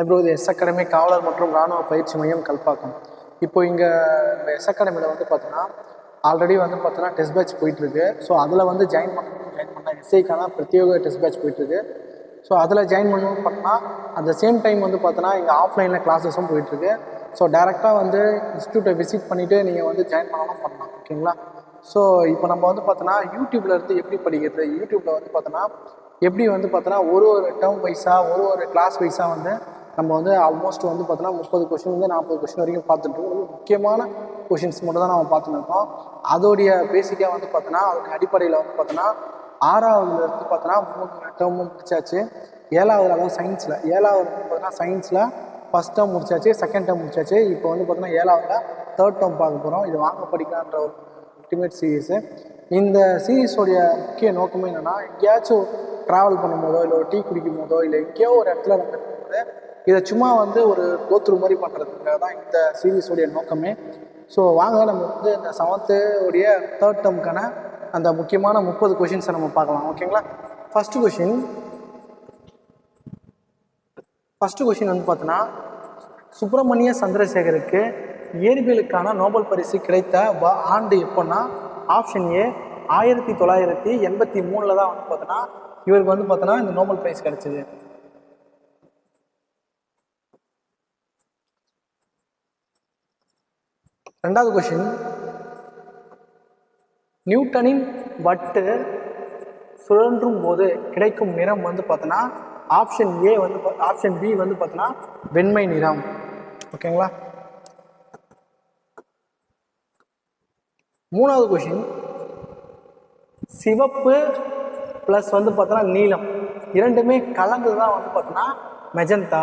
Eyebrow இது S academy காவலர் மற்றும் இராணுவ பயிற்சி மையம் கல்பாக்கம். இப்போ இங்கே இந்த எஸ் அகாடமியில் வந்து பார்த்தோன்னா ஆல்ரெடி வந்து பார்த்தோன்னா டெஸ்ட் பேட்ச் போயிட்டுருக்கு. ஸோ அதில் வந்து ஜாயின் பண்ணணும் ஜாயின் பண்ணால் எஸ்ஐக்கான பிரத்யேக டெஸ்ட் பேட்ச் போயிட்டுருக்கு. ஸோ அதில் ஜாயின் பண்ணணும் பண்ணால் அட் த சேம் டைம் வந்து பார்த்தோன்னா இங்கே ஆஃப்லைனில் கிளாஸஸும் போயிட்டுருக்கு. ஸோ டேரெக்டாக வந்து இன்ஸ்டியூட்டை விசிட் பண்ணிவிட்டு நீங்கள் வந்து ஜாயின் பண்ணணும் பண்ணலாம். ஓகேங்களா ஸோ இப்போ நம்ம வந்து பார்த்தோன்னா யூடியூப்ல இருந்து எப்படி படிக்கிறது? யூடியூப்பில் வந்து பார்த்தோன்னா எப்படி வந்து பார்த்தோன்னா ஒரு ஒரு டேர்ம் வைஸாக ஒரு ஒரு கிளாஸ் வைஸாக வந்து நம்ம வந்து ஆல்மோஸ்ட் வந்து பார்த்தோன்னா முப்பது கொஷின்லேருந்து நாற்பது கொஷின் வரைக்கும் பார்த்துட்டு இருக்கோம். முக்கியமான கொஷின்ஸ் மட்டும் தான் நம்ம பார்த்துட்டு இருக்கோம். அதோடைய பேசிக்காக வந்து பார்த்தோன்னா அதோடைய அடிப்படையில் வந்து பார்த்தோன்னா ஆறாவதுல இருந்து பார்த்தோன்னா மூணு டேர்மும் முடிச்சாச்சு. ஏழாவதுல அதாவது சயின்ஸில் ஏழாவது வந்து பார்த்தோன்னா சயின்ஸில் ஃபஸ்ட் டேர்ம் முடிச்சாச்சு செகண்ட் டேர்ம் முடிச்சாச்சு. இப்போ வந்து பார்த்தோன்னா ஏழாவதுல தேர்ட் டேர்ம் பார்க்க போகிறோம் இது வாங்க படிக்கலான்ற ஒரு அல்டிமேட் சீரீஸு இந்த சீரீஸோடைய முக்கிய நோக்கமே என்னென்னா எங்கேயாச்சும் ட்ராவல் பண்ணும்போதோ இல்லை ஒரு டீ குடிக்கும் போதோ இல்லை எங்கேயோ ஒரு இடத்துல நம்ம இருக்கும்போது இதை சும்மா வந்து ஒரு கோத்ரூ மாதிரி பண்ணுறதுக்காக தான் இந்த சீரீஸோடைய நோக்கமே. ஸோ வாங்க நம்ம வந்து இந்த செவன்த்து உடைய தேர்ட் டேர்முக்கான அந்த முக்கியமான முப்பது கொஷின்ஸை நம்ம பார்க்கலாம். ஓகேங்களா ஃபஸ்ட்டு கொஷின் ஃபஸ்ட்டு கொஷின் வந்து பார்த்தோன்னா சுப்பிரமணிய சந்திரசேகருக்கு இயற்பியலுக்கான நோபல் பரிசு கிடைத்த வ- ஆண்டு எப்போன்னா ஆப்ஷன் ஏ ஆயிரத்தி தொள்ளாயிரத்தி எண்பத்தி மூணில் தான் வந்து பார்த்தோன்னா இவருக்கு வந்து பார்த்தோன்னா இந்த நோபல் பிரைஸ் கிடைச்சிது. ரெண்டாவது கொஷின் நியூட்டனின் வட்டு சுழன்றும் போது கிடைக்கும் நிறம் வந்து பார்த்தோன்னா ஆப்ஷன் ஏ வந்து ஆப்ஷன் பி வந்து பார்த்தோன்னா வெண்மை நிறம். ஓகேங்களா மூணாவது கொஷின் சிவப்பு ப்ளஸ் வந்து பார்த்தோன்னா நீலம். இரண்டுமே கலந்து தான் வந்து பார்த்தோன்னா மெஜந்தா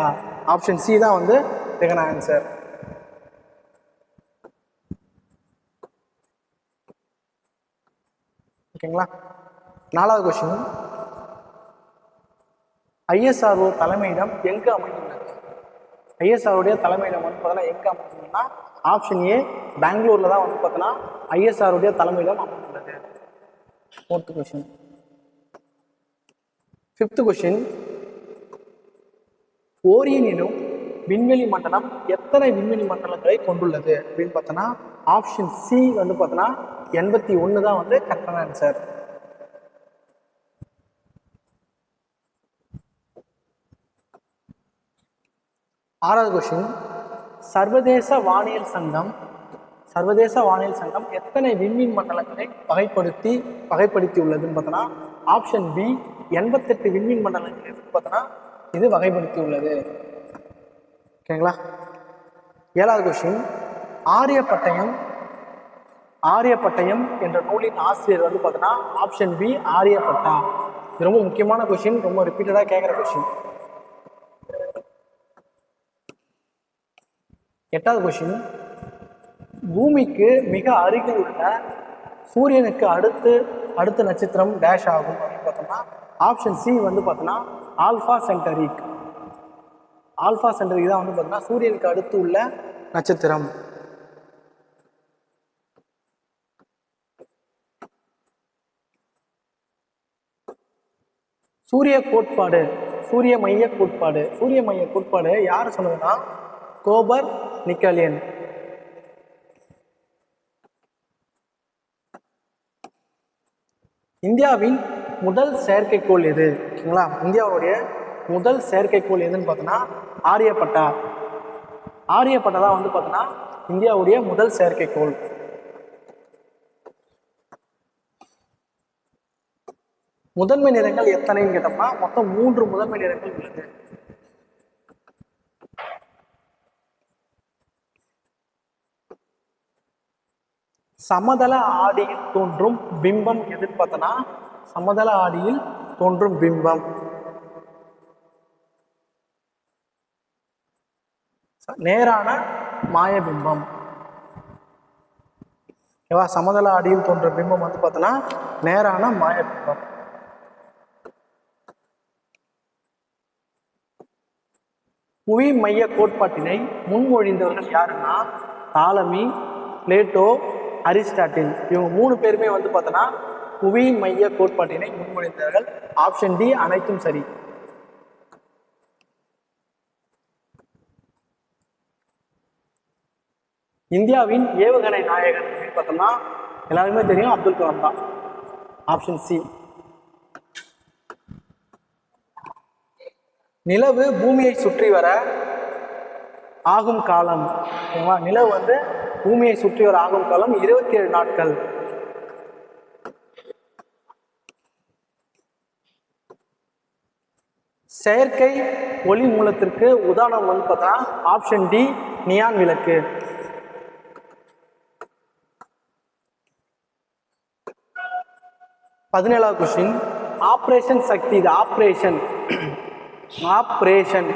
ஆப்ஷன் சி தான் வந்து இதுக்கான ஆன்சர் ஓகேங்களா? நாலாவது கொஸ்டின் ஐஎஸ்ஆர்ஓ தலைமையிடம் எங்கு அமைந்துள்ளது? ஐஎஸ்ஆருடைய தலைமையிடம் வந்து பார்த்தீங்கன்னா எங்கே அமைந்துள்ளதுன்னா ஆப்ஷன் ஏ பெங்களூரில் தான் வந்து பார்த்தோன்னா ஐஎஸ்ஆருடைய தலைமையிடம் அமைந்துள்ளது. Fourth question fifth question Orion எனும் விண்வெளி மண்டலம் எத்தனை விண்வெளி மண்டலங்களை கொண்டுள்ளது? அப்படின்னு பார்த்தோன்னா ஆப்ஷன் சி வந்து பார்த்தோன்னா எண்பத்தி ஒன்று தான் வந்து கரெக்டான ஆன்சர் ஆறாவது கொஸ்டின் சர்வதேச வானியல் சங்கம் சர்வதேச வானியல் சங்கம் எத்தனை விண்மீன் மண்டலங்களை வகைப்படுத்தி வகைப்படுத்தி உள்ளதுன்னு பார்த்தோன்னா ஆப்ஷன் பி எண்பத்தெட்டு விண்மீன் மண்டலங்கள் பார்த்தோன்னா இது வகைப்படுத்தி உள்ளது ஓகேங்களா ஏழாவது கொஸ்டின் ஆரிய பட்டயம் ஆரியப்பட்டயம் என்ற நூலின் ஆசிரியர் வந்து பார்த்தோன்னா ஆப்ஷன் பி ஆரியப்பட்டா. இது ரொம்ப முக்கியமான கொஷின் ரொம்ப ரிப்பீட்டடாக கேட்குற கொஷின் எட்டாவது கொஷின் பூமிக்கு மிக அருகில் உள்ள சூரியனுக்கு அடுத்து அடுத்த நட்சத்திரம் டேஷ் ஆகும் அப்படின்னு பார்த்தோம்னா ஆப்ஷன் சி வந்து பார்த்தோன்னா ஆல்ஃபா சென்டரிக் ஆல்ஃபா சென்டரிக் தான் வந்து பார்த்தோன்னா சூரியனுக்கு அடுத்து உள்ள நட்சத்திரம். சூரிய கோட்பாடு சூரிய மைய கோட்பாடு சூரிய மைய கோட்பாடு யார் சொன்னதுன்னா கோபர் நிக்கலியன். இந்தியாவின் முதல் செயற்கைக்கோள் எது? ஓகேங்களா? இந்தியாவுடைய முதல் செயற்கைக்கோள் எதுன்னு பார்த்தோன்னா ஆரியப்பட்டா. ஆரியப்பட்டா தான் வந்து பார்த்தோன்னா இந்தியாவுடைய முதல் செயற்கைக்கோள். முதன்மை நிறங்கள் எத்தனைன்னு கேட்டோம்னா மொத்தம் மூன்று முதன்மை நிறங்கள் உள்ளது. சமதள ஆடியில் தோன்றும் பிம்பம் எதுன்னு பார்த்தோன்னா சமதள ஆடியில் தோன்றும் பிம்பம். ச- நேரான மாயபிம்பம் ஓகேவா சமதள ஆடியில் தோன்றும் பிம்பம் வந்து பார்த்தோன்னா நேரான மாயபிம்பம் புவி மைய கோட்பாட்டினை முன்மொழிந்தவர்கள் யாருன்னா தாலமி பிளேட்டோ அரிஸ்டாட்டில். இவங்க மூணு பேருமே வந்து பார்த்தோன்னா புவி மைய கோட்பாட்டினை முன்மொழிந்தவர்கள். ஆப்ஷன் டி அனைத்தும் சரி. இந்தியாவின் ஏவுகணை நாயகன் பார்த்தோம்னா எல்லாருமே தெரியும் அப்துல் கலாம் தான். Option C. நிலவு பூமியை சுற்றி வர ஆகும் காலம். ஓகேவா? நிலவு வந்து பூமியை சுற்றி வர ஆகும் காலம் இருபத்தி ஏழு நாட்கள். செயற்கை ஒளி மூலத்திற்கு உதாரணம் வந்து பார்த்தா ஆப்ஷன் டி நியான் விளக்கு. பதினேழாவது கொஸ்டின் ஆப்ரேஷன் சக்தி இது ஆப்ரேஷன் ஆப்ரேஷன்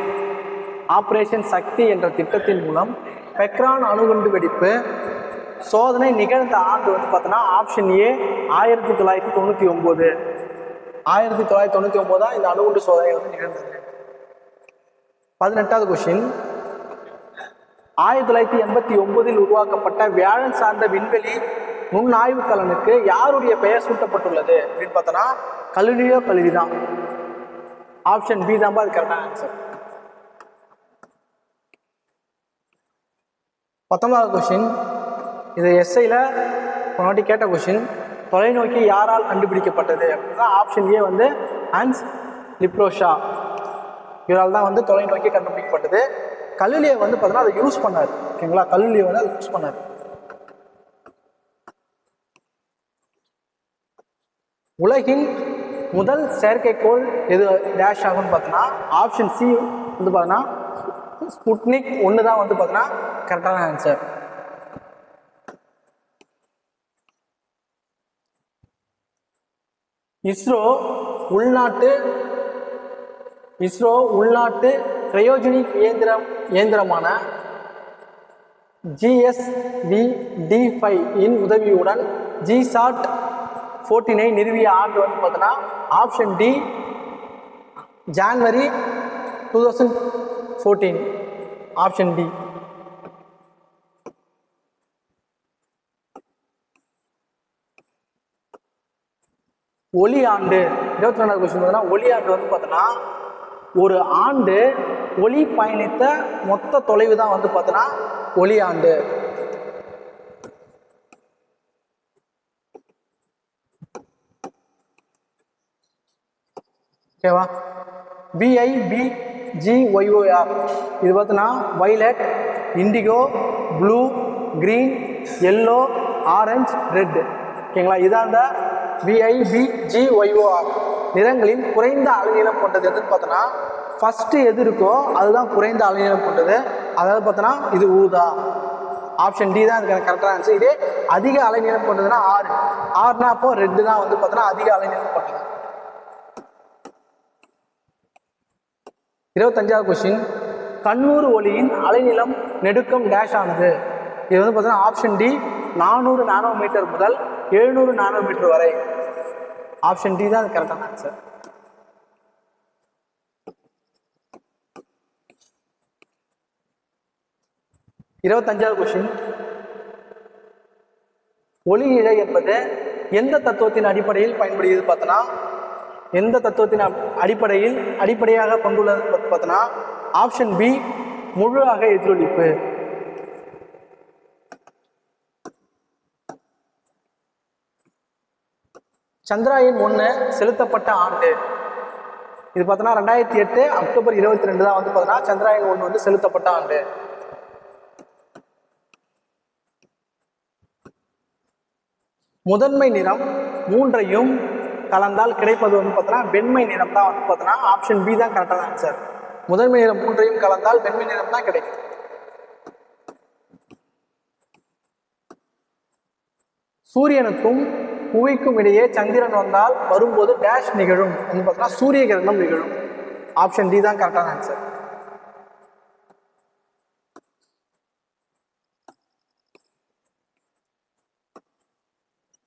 ஆப்ரேஷன் சக்தி என்ற திட்டத்தின் மூலம் பெக்ரான் அணுகுண்டு வெடிப்பு சோதனை நிகழ்ந்த ஆண்டு வந்து பார்த்தோன்னா ஆப்ஷன் ஏ ஆயிரத்தி தொள்ளாயிரத்தி தொண்ணூற்றி ஒம்பது ஆயிரத்தி தொள்ளாயிரத்தி தொண்ணூற்றி ஒம்பது தான் இந்த அணுகுண்டு சோதனை வந்து நிகழ்ந்தது. பதினெட்டாவது கொஷின் ஆயிரத்தி தொள்ளாயிரத்தி எண்பத்தி ஒன்பதில் உருவாக்கப்பட்ட வியாழன் சார்ந்த விண்வெளி நுண்ணாய்வு கலனுக்கு யாருடைய பெயர் சூட்டப்பட்டுள்ளது? அப்படின்னு பார்த்தோன்னா கலிலியோ கல்வி தான் ஆப்ஷன் பி தான்பா அது கரெக்டான ஆன்சர் பத்தொன்பதாவது கொஷின் இது எஸ்ஐயில் முன்னாடி கேட்ட கொஷின் தொலைநோக்கி யாரால் கண்டுபிடிக்கப்பட்டது அப்படின்னா ஆப்ஷன் ஏ வந்து ஹான்ஸ் லிப்ரோஷா இவரால் தான் வந்து தொலைநோக்கி கண்டுபிடிக்கப்பட்டது. கல்லிலியை வந்து பார்த்தீங்கன்னா அதை யூஸ் பண்ணார். ஓகேங்களா கல்லிலியை வந்து அதை யூஸ் பண்ணார். உலகின் முதல் செயற்கைக்கோள் எது டேஷ் ஆகும்னு பார்த்தோன்னா ஆப்ஷன் சி வந்து பார்த்தோன்னா ஸ்புட்னிக் ஒன்று தான் வந்து பார்த்தோன்னா கரெக்டான ஆன்சர் இஸ்ரோ உள்நாட்டு இஸ்ரோ உள்நாட்டு கிரையோஜெனிக் இயந்திரம் இயந்திரமான ஜிஎஸ்வி டி ஃபைவ் இன் உதவியுடன் ஜிசாட் ஃபோர்டீனை நிறுவிய ஆண்டு வந்து பார்த்தோன்னா option D January two thousand fourteen option D ஒளி ஆண்டு இருபத்தி ரெண்டாவது கொஸ்டின் பார்த்தீங்கன்னா ஒளி ஆண்டு வந்து பார்த்தோன்னா ஒரு ஆண்டு ஒளி பயணித்த மொத்த தொலைவு தான் வந்து பார்த்தோன்னா ஒளி ஆண்டு. ஓகேவா? பிஐபி ஜிஒய்ஓஆர் இது பார்த்தோன்னா violet indigo blue green yellow orange red ஓகேங்களா? இதான் இந்த விஐபி ஜிஒய்ஓஆர் நிறங்களின் குறைந்த அலைநீளம் கொண்டது எதுன்னு பார்த்தோன்னா ஃபஸ்ட்டு எது இருக்கோ அதுதான் குறைந்த அலைநீளம் கொண்டது. அதாவது பார்த்தோன்னா இது ஊதா ஆப்ஷன் டி தான் எனக்கு கரெக்டாக இருந்துச்சு இதே அதிக அலைநீளம் கொண்டதுன்னா ஆறு ஆறுனா அப்போ ரெட்டு தான் வந்து பார்த்தோன்னா அதிக அலைநீளம் கொண்டது. இருபத்தஞ்சாவது கொஸ்டின் கண்ணூர் ஒளியின் அலைநிலம் நெடுக்கம் டேஷ் ஆனது. இது வந்து பார்த்தீங்கன்னா ஆப்ஷன் டி நானூறு நானோ மீட்டர் முதல் எழுநூறு நானோ மீட்டர் வரை. ஆப்ஷன் டி தான் கரெக்டான ஆன்சர் இருபத்தஞ்சாவது கொஸ்டின் ஒளி இழை என்பது எந்த தத்துவத்தின் அடிப்படையில் பயன்படுகிறது பார்த்தோன்னா எந்த தத்துவத்தின் அப்- அடிப்படையில் அடிப்படையாக கொண்டுள்ளது பார்த்து பார்த்தோன்னா ஆப்ஷன் பி முழு அக எதிரொலிப்பு. சந்திராயன் ஒன்று செலுத்தப்பட்ட ஆண்டு. இது பார்த்தோன்னா ரெண்டாயிரத்தி எட்டு அக்டோபர் இருபத்தி ரெண்டு தான் வந்து பார்த்தோன்னா சந்திராயன் ஒன்று வந்து செலுத்தப்பட்ட ஆண்டு. முதன்மை நிறம் மூன்றையும் கலந்தால் கிடைப்பது வந்து பார்த்தோன்னா வெண்மை நிறம் தான் வந்து பார்த்தோன்னா ஆப்ஷன் பி தான் கரெக்டான ஆன்சர் முதன்மை நிறம் மூன்றையும் கலந்தால் வெண்மை நிறம் தான் கிடைக்கும். சூரியனுக்கும் புவிக்கும் இடையே சந்திரன் வந்தால் வரும்போது டேஷ் நிகழும். வந்து சூரிய கிரகணம் நிகழும். ஆப்ஷன் டி தான் கரெக்டான ஆன்சர்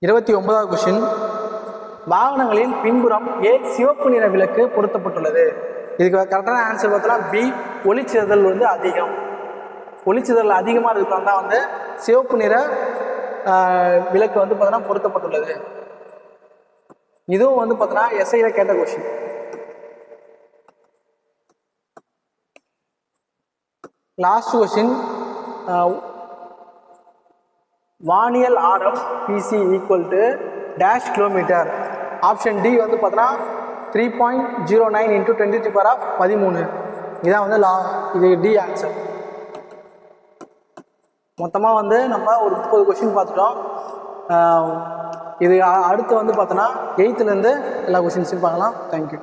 இருபத்தி ஒன்பதாவது கொஸ்டின் வாகனங்களின் பின்புறம் ஏன் சிவப்பு நிற விளக்கு பொருத்தப்பட்டுள்ளது? இதுக்கு கரெக்டான ஆன்சர் பார்த்தோன்னா பி ஒளிச்சிதறல் வந்து அதிகம். ஒளிச்சிதறல் அதிகமாக இருக்கிறவங்க தான் வந்து சிவப்பு நிற விளக்கு வந்து பார்த்தோன்னா பொருத்தப்பட்டுள்ளது. இதுவும் வந்து பார்த்தோன்னா எஸ்ஐயில் கேட்ட கொஷின் லாஸ்ட் கொஷின் வானியல் ஆரம் PC equal to dash kilometre option D வந்து பார்த்தோன்னா three point zero nine into twenty three of பதிமூணு. இதான் வந்து லா இது டி ஆன்சர் மொத்தமாக வந்து நம்ம ஒரு முப்பது கொஷின் பார்த்துட்டோம். இது அடுத்து வந்து பார்த்தோன்னா எயித்துலேருந்து எல்லா கொஷின்ஸையும் பார்க்கலாம். தேங்க்யூ